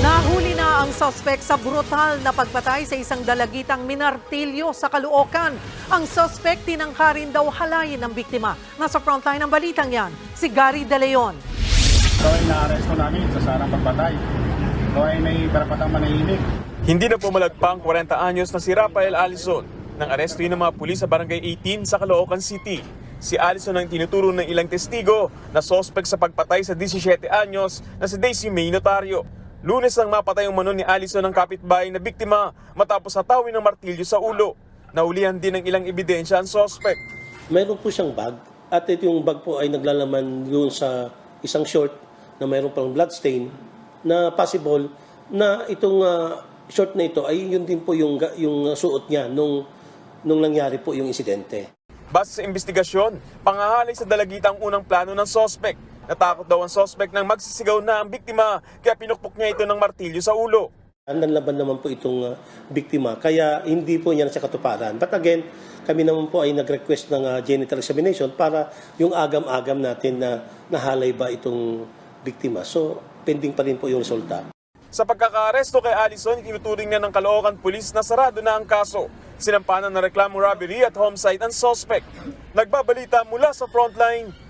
Nahuli na ang suspect sa brutal na pagpatay sa isang dalagitang minartilyo sa Caloocan. Ang suspect tinangka rin daw halayin ng biktima. Nasa frontline ng balitang yan, si Gary De Leon. Ito ay naaresto namin sa sarang pagpatay. Ito ay may karapatang manahimik. Hindi na pumalagpang 40 anyos na si Rafael Allison nang aresto ng mga pulis sa Barangay 18 sa Caloocan City. Si Allison ang tinuturo ng ilang testigo na sospek sa pagpatay sa 17 anyos na si Daisy May Notario. Lunes nang mapatay ang manon ni Allison ng kapitbahay na biktima matapos hatawin ng martilyo sa ulo. Naulihan din ng ilang ebidensya ang sospek. Mayroon po siyang bag at ito yung bag po ay naglalaman yun sa isang short na mayroon pang blood stain na possible na itong ah, short na ito ay yun din po yung, yung suot niya nung, nung nangyari po yung insidente. Base sa investigasyon, pangahalay sa dalagitang unang plano ng sospek. Natakot daw ang sospek nang magsisigaw na ang biktima kaya pinukpok niya ito ng martilyo sa ulo. Nanlaban naman po itong ah, biktima kaya hindi po niya siya katuparan. But again, kami naman po ay nag-request ng ah, genital examination para yung agam-agam natin na nahalay ba itong biktima. So, pending pa rin po yung resulta. Sa pagkakaaresto kay Allison, tinuturing na ng Caloocan Police na sarado na ang kaso. Sinampanan ng reklamong robbery at homicide ang suspect. Nagbabalita mula sa frontline,